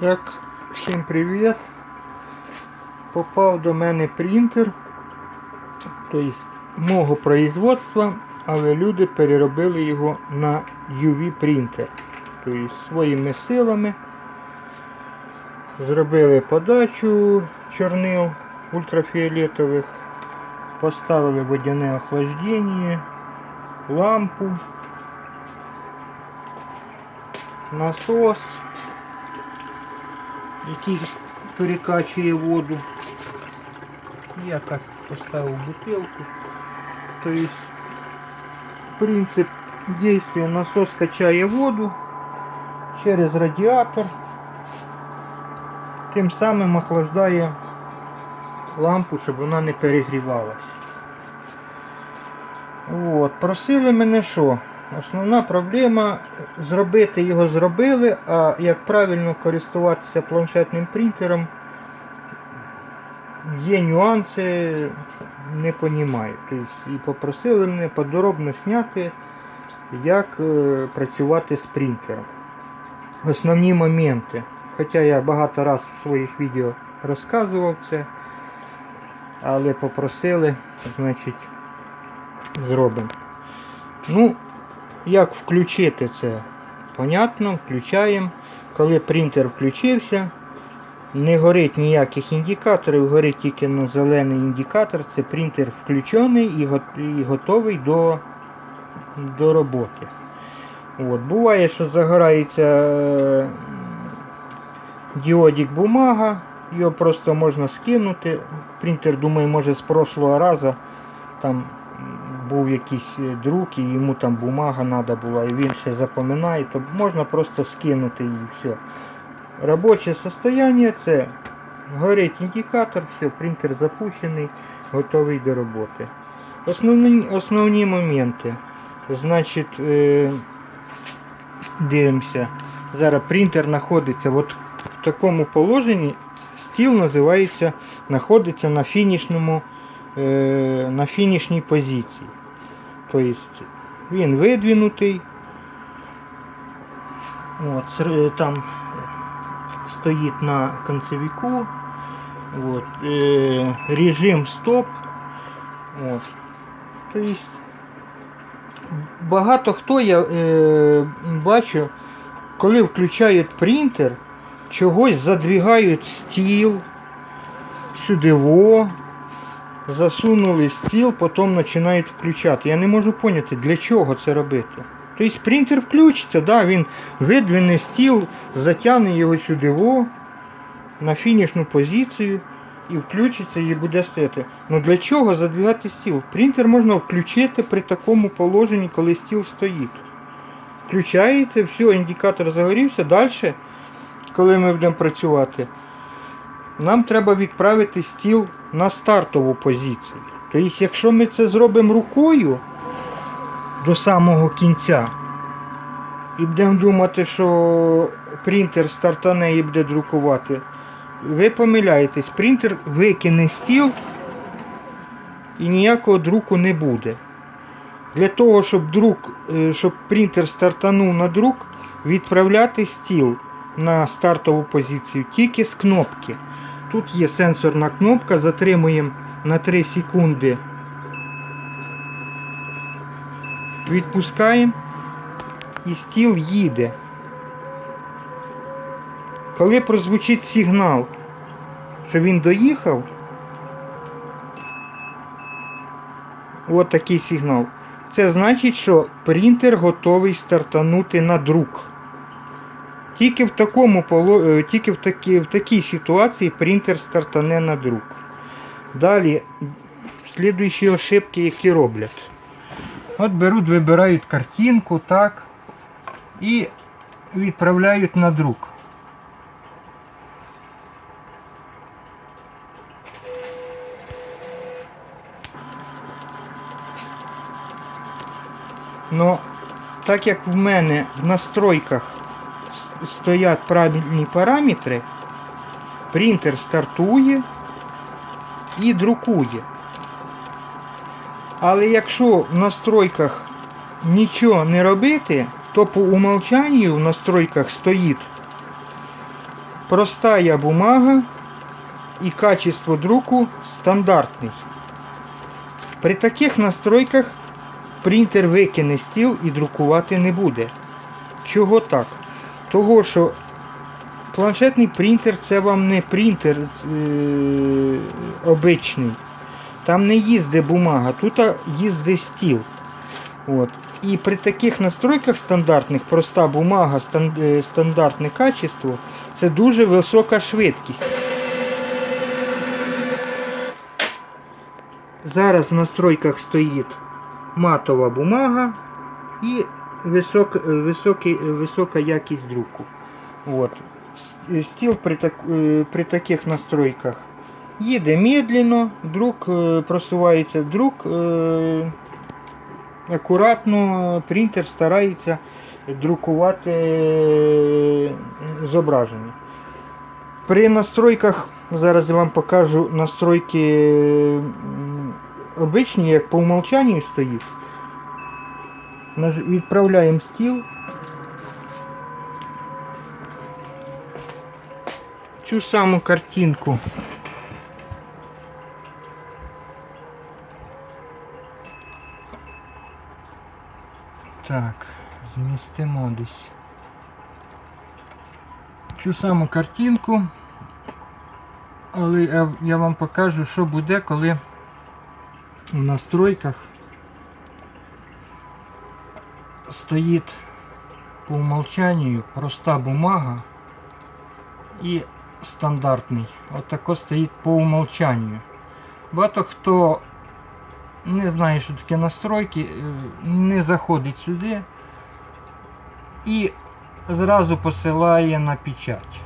Так, всім привіт. Попав до мене принтер, тобто мого производства, але люди переробили його на UV принтер. Тобто своїми силами зробили подачу чорнил ультрафіолетових, поставили водяне охлаждення, лампу, насос який перекачує воду. Я так поставив бутилку. Тобто принцип действия насос качає воду через радіатор, тим самим охлаждає лампу, щоб вона не перегрівалась. От, просили мене що? Основна проблема зробити його зробили, а як правильно користуватися планшетним принтером, є нюанси, не розумію. Тобто, і попросили мене подробно зняти, як е, працювати з принтером. Основні моменти. Хоча я багато разів в своїх відео розказував це, але попросили, значить, зробимо. Ну, як включити це? Понятно, включаємо. Коли принтер включився, не горить ніяких індикаторів, горить тільки на зелений індикатор, це принтер включений і, готовий до, до роботи. От. Буває, що загорається е, діодик бумага, його просто можна скинути. Принтер, думаю, може з прошлого разу там був якийсь е, друг і йому там бумага треба була, і він ще запам'ятає, то можна просто скинути її все. Робоче состояние це горить індикатор, все, принтер запущений, готовий до роботи. Основні, основні моменти. Значить, е, дивимося. Зараз принтер знаходиться от в такому положенні. Стіл називається, знаходиться на фінішному е, на фінішній позиції. Тобто він видвинутий. От, там стоїть на концевику. От, е, режим стоп. От. Тобто багато хто я е, бачу, коли включають принтер, чогось задвигають стіл сюди во, засунули стіл, потім починають включати. Я не можу поняти, для чого це робити. Тобто принтер включиться, да, він видвине стіл, затягне його сюди во, на фінішну позицію і включиться і буде стояти. Ну для чого задвигати стіл? Принтер можна включити при такому положенні, коли стіл стоїть. Включається, все, індикатор загорівся. Далі, коли ми будемо працювати, нам треба відправити стіл на стартову позицію. Тобто, якщо ми це зробимо рукою до самого кінця, і будемо думати, що принтер стартане і буде друкувати, ви помиляєтесь, принтер викине стіл і ніякого друку не буде. Для того, щоб друк, е, щоб принтер стартанув на друк, відправляти стіл на стартову позицію тільки з кнопки. Тут є сенсорна кнопка, затримуємо на 3 секунди. Відпускаємо і стіл їде. Коли прозвучить сигнал, що він доїхав, от такий сигнал. Це значить, що принтер готовий стартанути на друк. Тільки в такому е, тільки в, такі, в такій ситуації принтер стартане на друк. Далі, слідуючі ошибки, які роблять. От беруть, вибирають картинку, так, і відправляють на друк. Но так як в мене в настройках стоять правильні параметри, принтер стартує і друкує. Але якщо в настройках нічого не робити, то по умолчанню в настройках стоїть простая бумага и качество друку стандартний. При таких настройках принтер викине стіл і друкувати не буде. Чого так? Того, що планшетний принтер це вам не принтер е- обичний. Там не їздить бумага, тут їздить стіл. От. І при таких настройках стандартних, проста бумага, е, стандартне качество, це дуже висока швидкість. Зараз в настройках стоїть матова бумага і висок, високий, висока якість друку. От. Стіл при, так, е, при таких настройках їде медленно, друк е, просувається друк. е, Акуратно принтер старається друкувати зображення. При настройках, зараз я вам покажу настройки обичні, як по умолчанню стоїть. Відправляємо стіл. Цю саму картинку. Так, змістимо десь. Цю саму картинку. Але я вам покажу, що буде, коли в настройках стоїть по умолчанию проста бумага і стандартний. Отако стоїть по умолчанию. Багато хто не знає, що таке настройки, е, не заходить сюди і зразу посилає на печать.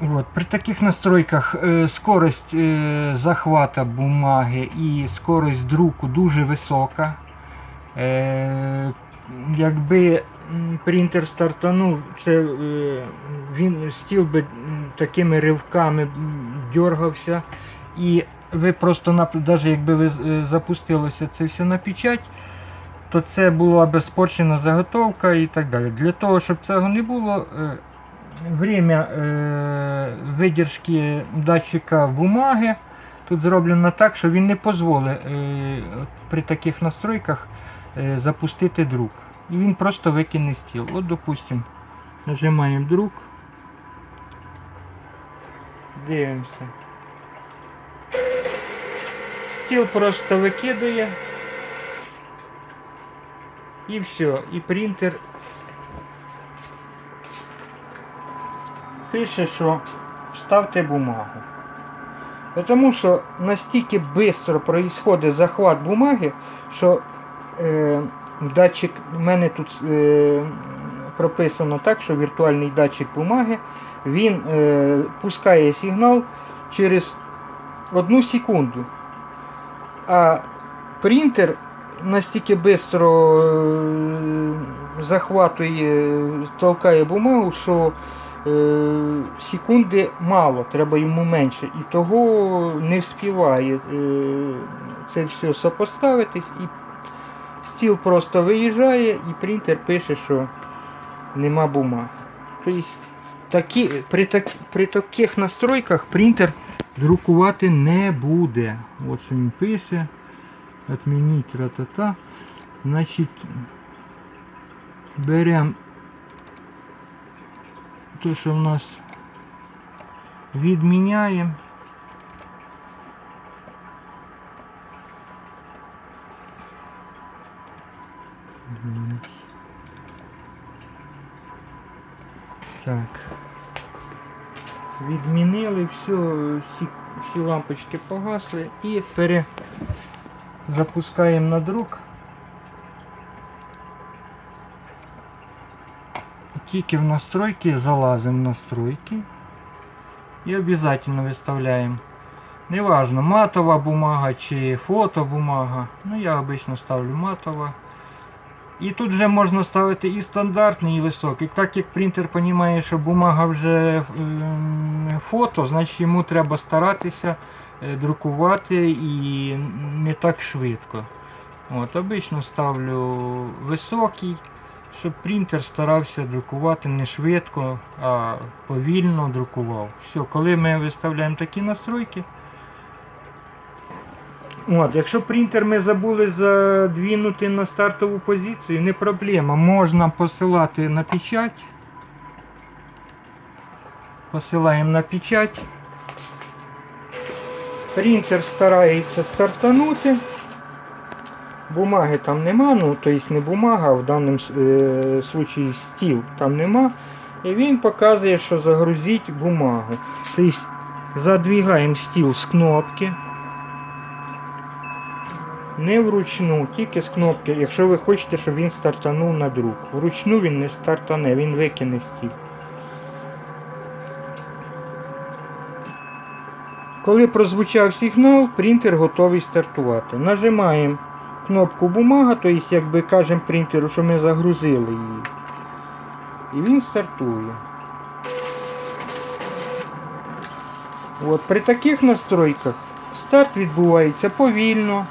От, при таких настройках е, скорость е, захвата бумаги і скорость друку дуже висока. Е, якби принтер стартанув, це, е, він стіл би такими ривками дергався. І ви просто, навіть якби ви е, запустилося це все на печать, то це була б спорчена заготовка і так далі. Для того, щоб цього не було, время видержки датчика бумаги тут зроблено так, що він не дозволить при таких настройках запустити друк. І він просто викине стіл. От, допустимо, нажимаємо друк. Дивимося. Стіл просто викидує. І все. І принтер пише, що вставте бумагу. Тому що настільки швидко происходить захват бумаги, що е, датчик, у мене тут е, прописано так, що віртуальний датчик бумаги, він е, пускає сигнал через одну секунду. А принтер настільки швидко захватує, толкає бумагу, що секунди мало, треба йому менше. І того не вспіває це все сопоставитись, і стіл просто виїжджає, і принтер пише, що нема бумаги. Тобто такі, при, так, при таких настройках принтер друкувати не буде. От що він пише. Отмініть ратата. Значить, беремо то, що в нас відміняємо. Так. Відмінили все, всі, всі лампочки погасли і перезапускаємо на друк. Тільки в настройки залазимо в настройки і обов'язково виставляємо. Неважно, матова бумага чи фотобумага. Ну я обично ставлю матова. І тут вже можна ставити і стандартний, і високий. Так як принтер розуміє, що бумага вже ем, фото, значить йому треба старатися е, друкувати і не так швидко. От, Обично ставлю високий щоб принтер старався друкувати не швидко, а повільно друкував. Все, коли ми виставляємо такі настройки. От, якщо принтер ми забули задвинути на стартову позицію, не проблема. Можна посилати на печать. Посилаємо на печать. Принтер старається стартанути. Бумаги там нема, ну тобто не бумага, а в даному е, случаї стіл там нема. І він показує, що загрузіть бумагу. Тобто задвигаємо стіл з кнопки. Не вручну, тільки з кнопки, якщо ви хочете, щоб він стартанув на друк. Вручну він не стартане, він викине стіл. Коли прозвучав сигнал, принтер готовий стартувати. Нажимаємо кнопку бумага, тобто, якби кажемо принтеру, що ми загрузили її. І він стартує. От, при таких настройках старт відбувається повільно,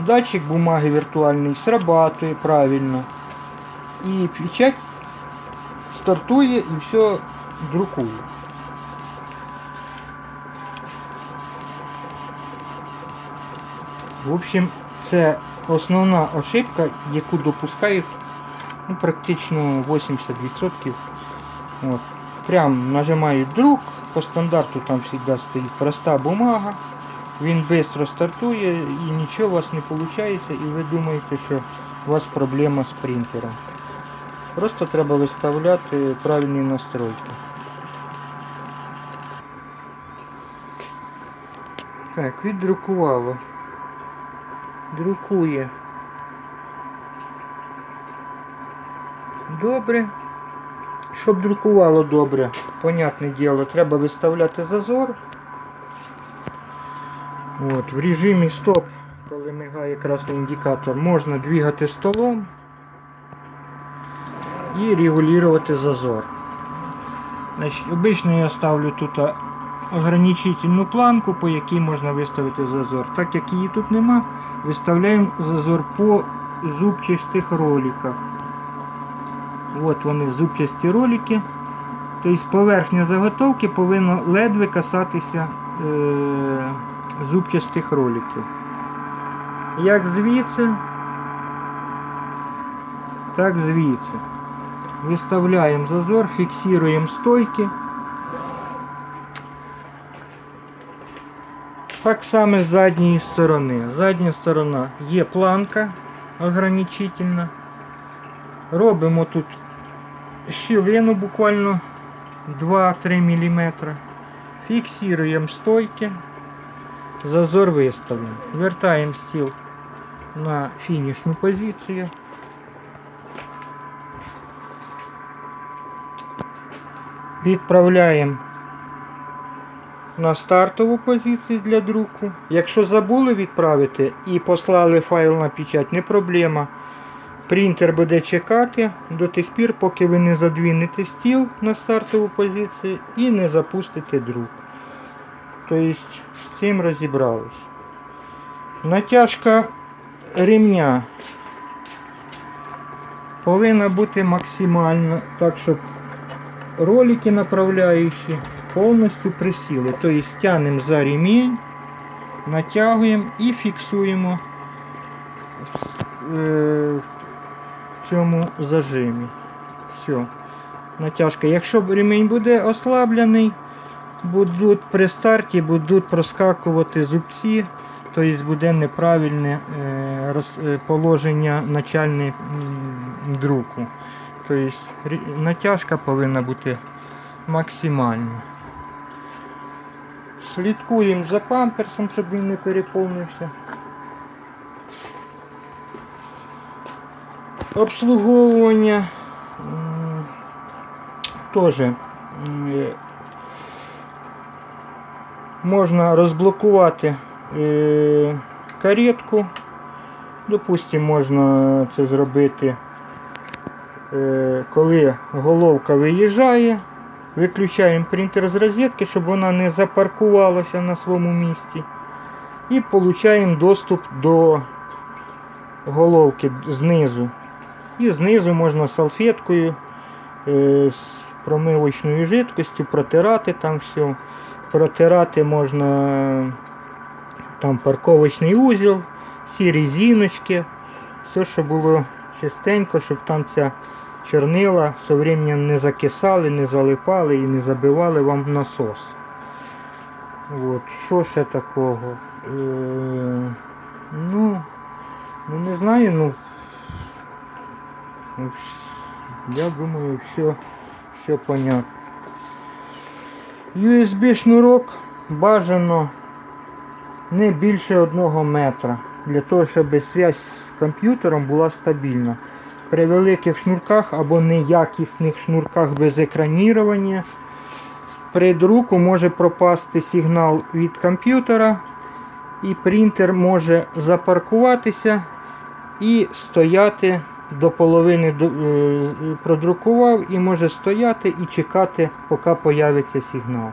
датчик бумаги віртуальний срабатує правильно. І печать стартує і все друкує. В общем, це основна ошибка, яку допускають ну, практично 80%. От. Прям нажимають друк, по стандарту там завжди стоїть проста бумага, він швидко стартує і нічого у вас не виходить, і ви думаєте, що у вас проблема з принтером. Просто треба виставляти правильні настройки. Так, віддрукувало. Друкує. Добре. Щоб друкувало добре, понятне діло, треба виставляти зазор. От, в режимі стоп, коли мигає красний індикатор, можна двигати столом і регулювати зазор. Значить, обично я ставлю тут ограничительну планку, по якій можна виставити зазор. Так як її тут нема, виставляємо зазор по зубчастих роликах. От вони зубчасті ролики. Тобто поверхня заготовки повинна ледве касатися е, зубчастих роликів. Як звідси, так звідси. Виставляємо зазор, фіксуємо стойки. Так само з задньої сторони. Задня сторона є планка ограничительна. Робимо тут щілину буквально 2-3 мм. Фіксуємо стойки. Зазор виставлен. Вертаємо стіл на фінішну позицію. Відправляємо на стартову позицію для друку. Якщо забули відправити і послали файл на печать, не проблема. Принтер буде чекати до тих пір, поки ви не задвинете стіл на стартову позицію і не запустите друк. Тобто з цим розібрались. Натяжка ремня повинна бути максимальна, так щоб ролики направляючі повністю присіли. Тобто тягнемо за ремінь, натягуємо і фіксуємо е, в цьому зажимі. Все. Натяжка. Якщо ремінь буде ослаблений, будуть при старті будуть проскакувати зубці, тобто буде неправильне е, е, положення начальне друку. Тобто натяжка повинна бути максимальна. Слідкуємо за памперсом, щоб він не переповнився. Обслуговування теж можна розблокувати е, каретку. Допустимо, можна це зробити, е, коли головка виїжджає. Виключаємо принтер з розетки, щоб вона не запаркувалася на своєму місці. І отримуємо доступ до головки знизу. І знизу можна салфеткою е, з промивочною жидкістю протирати там все. Протирати можна там парковочний узіл, всі резиночки, все, що було чистенько, щоб там ця чорнила со временем не закисали, не залипали і не забивали вам насос. От, що ще такого? Е, ну, ну не знаю, ну, я думаю, все, все понятно. USB шнурок бажано не більше одного метра, для того, щоб зв'язь з комп'ютером була стабільна. При великих шнурках або неякісних шнурках без екранірування при друку може пропасти сигнал від комп'ютера і принтер може запаркуватися і стояти до половини е, продрукував і може стояти і чекати, поки появиться сигнал.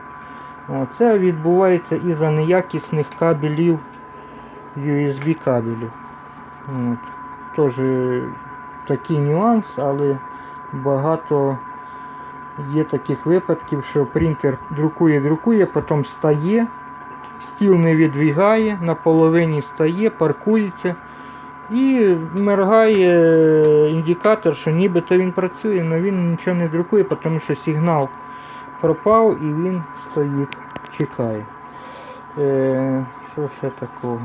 Це відбувається із-за неякісних кабелів USB кабелів. От. Е, такий нюанс, але багато є таких випадків, що принтер друкує, друкує, потім стає, стіл не відвігає, на половині стає, паркується і моргає е, індикатор, що нібито він працює, але він нічого не друкує, тому що сигнал пропав і він стоїть, чекає. Е, що ще такого?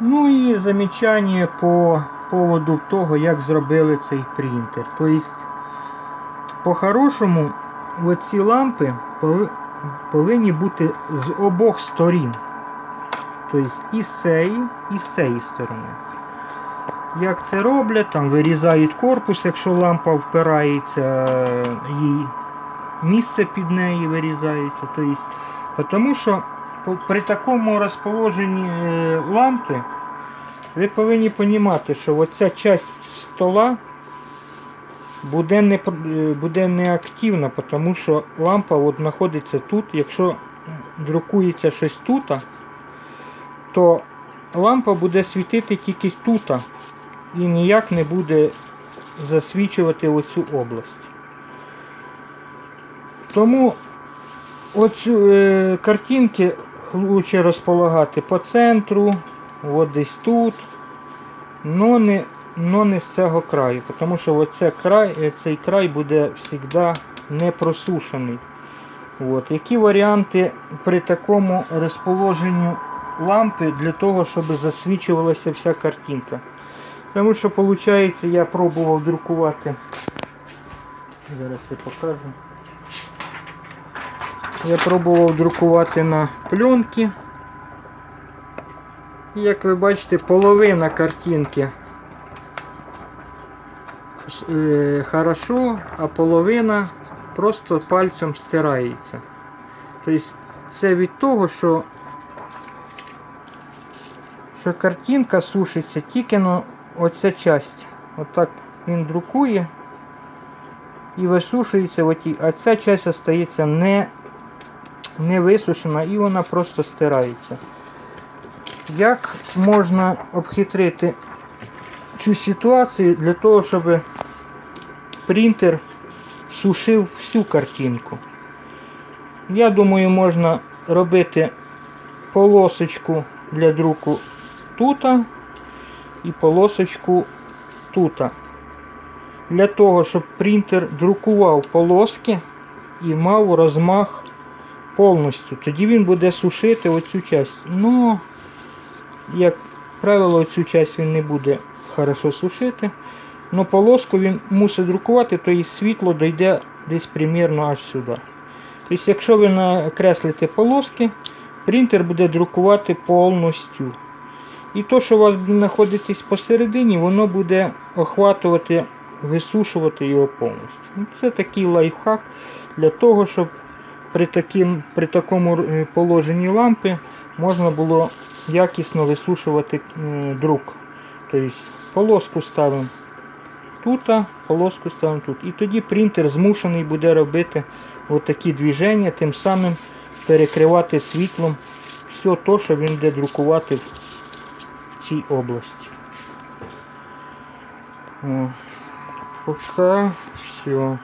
Ну і замічання по поводу того, як зробили цей принтер. Тобто, по-хорошому, оці лампи повинні бути з обох сторін. Тобто і з цієї, і з цієї сторони. Як це роблять, там вирізають корпус, якщо лампа впирається, їй місце під неї вирізається. Тобто, тому що при такому розположенні е, лампи ви повинні розуміти, що оця частина стола буде не, е, буде неактивна, тому що лампа от знаходиться тут. Якщо друкується щось тут, то лампа буде світити тільки тут і ніяк не буде засвічувати оцю область. Тому оцю е, картинки лучше розполагати по центру, от десь тут, но не, но не з цього краю, тому що оце край, е, цей край буде завжди не просушений. От. Які варіанти при такому розположенню лампи для того, щоб засвічувалася вся картинка? Тому що, виходить, я пробував друкувати. Зараз я покажу. Я пробував друкувати на пленки. І як ви бачите, половина картинки е, хорошо, а половина просто пальцем стирається. Тобто це від того, що, що картинка сушиться тільки на оця часть. Отак він друкує і висушується, оті, а ця часть остається не не висушена і вона просто стирається. Як можна обхитрити цю ситуацію для того, щоб принтер сушив всю картинку? Я думаю, можна робити полосочку для друку тут і полосочку тут. Для того, щоб принтер друкував полоски і мав розмах повністю. Тоді він буде сушити оцю часть. Ну, як правило, цю часть він не буде хорошо сушити. Но полоску він мусить друкувати, то і світло дійде десь примерно аж сюди. Тобто, якщо ви накреслите полоски, принтер буде друкувати повністю. І то, що у вас знаходитесь посередині, воно буде охватувати, висушувати його повністю. Ну, Це такий лайфхак для того, щоб при, таким, при такому е, положенні лампи можна було якісно висушувати е, друк. Тобто полоску ставимо тут, полоску ставимо тут. І тоді принтер змушений буде робити отакі движення, тим самим перекривати світлом все те, що він буде друкувати цій області. О, пока все.